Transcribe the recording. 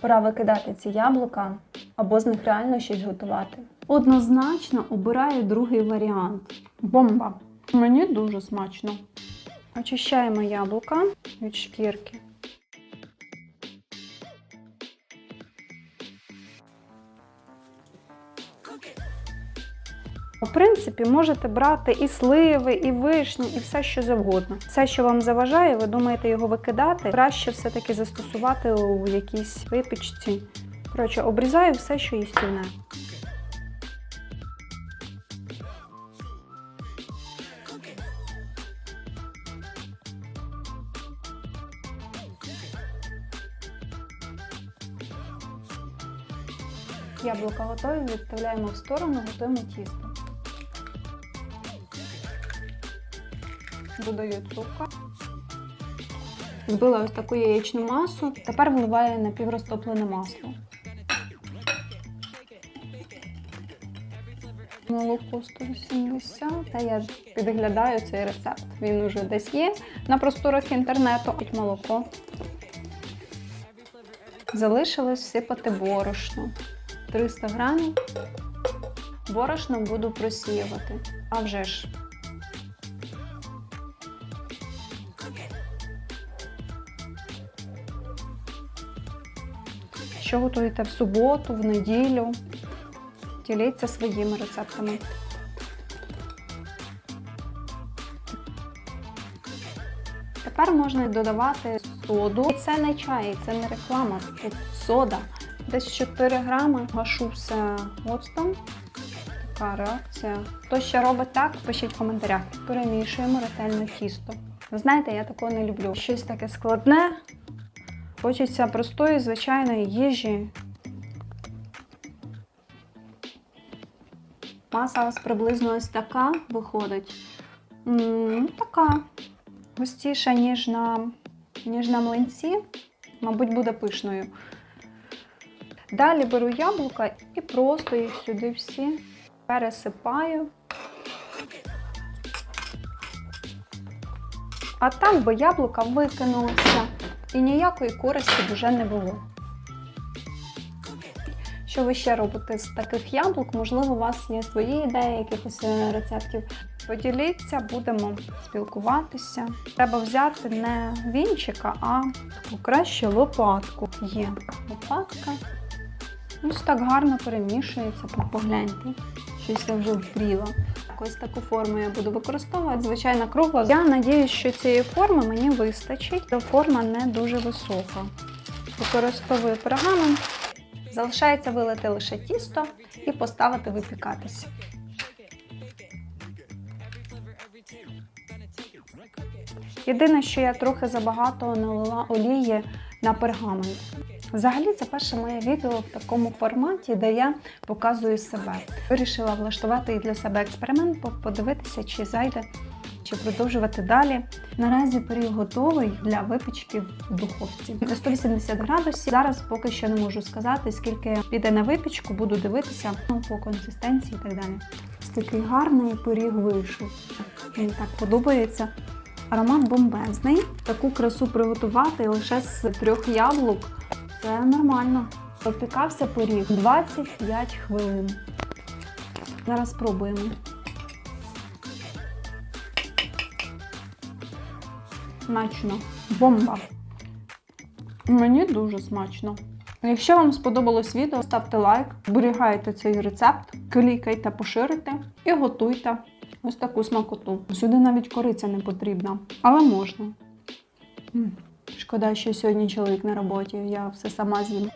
Пора викидати ці яблука або з них реально щось готувати. Однозначно обираю другий варіант. Бомба! Мені дуже смачно. Очищаємо яблука від шкірки. В принципі, можете брати і сливи, і вишні, і все, що завгодно. Все, що вам заважає, ви думаєте його викидати, краще все-таки застосувати у якійсь випічці. Коротше, обрізаю все, що їстівне. Яблука готові, відставляємо в сторону, готуємо тісто. Додаю цукор. Збила ось таку яєчну масу. Тепер вливаю напіврозтоплене масло. Молоко 180. Та я підглядаю цей рецепт. Він уже десь є на просторах інтернету. От молоко. Залишилось всипати борошно. 300 грамів. Борошно буду просіювати. А вже ж. Що готуєте в суботу, в неділю? Діліться своїми рецептами. Тепер можна додавати соду. Це не чай, це не реклама, тут сода. Десь 4 грами гашу все оцтом. Така реакція. Хто ще робить так, пишіть в коментарях. Перемішуємо ретельно тісто. Ви знаєте, я такого не люблю. Щось таке складне. Хочеться простої, звичайної їжі. Маса у вас приблизно ось така виходить. М, така густіша, ніж на, ніж на млинці. Мабуть, буде пишною. Далі беру яблука і просто їх сюди всі пересипаю. А так би яблука викинулися і ніякої користі вже не було. Що ви ще робите з таких яблук? Можливо, у вас є свої ідеї, якихось е, рецептів. Поділіться, будемо спілкуватися. Треба взяти не вінчика, а краще лопатку. Є лопатка. Ось так гарно перемішується, погляньте. Щось вже впріла. Ось таку форму я буду використовувати, звичайно, кругла. Я надіюсь, що цієї форми мені вистачить, бо форма не дуже висока. Використовую пергамент. Залишається вилити лише тісто і поставити випікатися. Єдине, що я трохи забагато налила олії на пергамент. Взагалі, це перше моє відео в такому форматі, де я показую себе. Вирішила влаштувати і для себе експеримент, подивитися, чи зайде, чи продовжувати далі. Наразі пиріг готовий для випічки в духовці. На 180 градусів. Зараз поки що не можу сказати, скільки піде на випічку, буду дивитися по консистенції і так далі. Такий гарний пиріг вийшов. Мені так подобається. Аромат бомбезний. Таку красу приготувати лише з трьох яблук. Це нормально. Опікався пиріг 25 хвилин. Зараз спробуємо. Смачно. Бомба. Мені дуже смачно. Якщо вам сподобалось відео, ставте лайк, зберігайте цей рецепт, клікайте, поширите і готуйте ось таку смакоту. Сюди навіть кориця не потрібна, але можна. Шкода, що сьогодні чоловік на роботі, я все сама з'їм.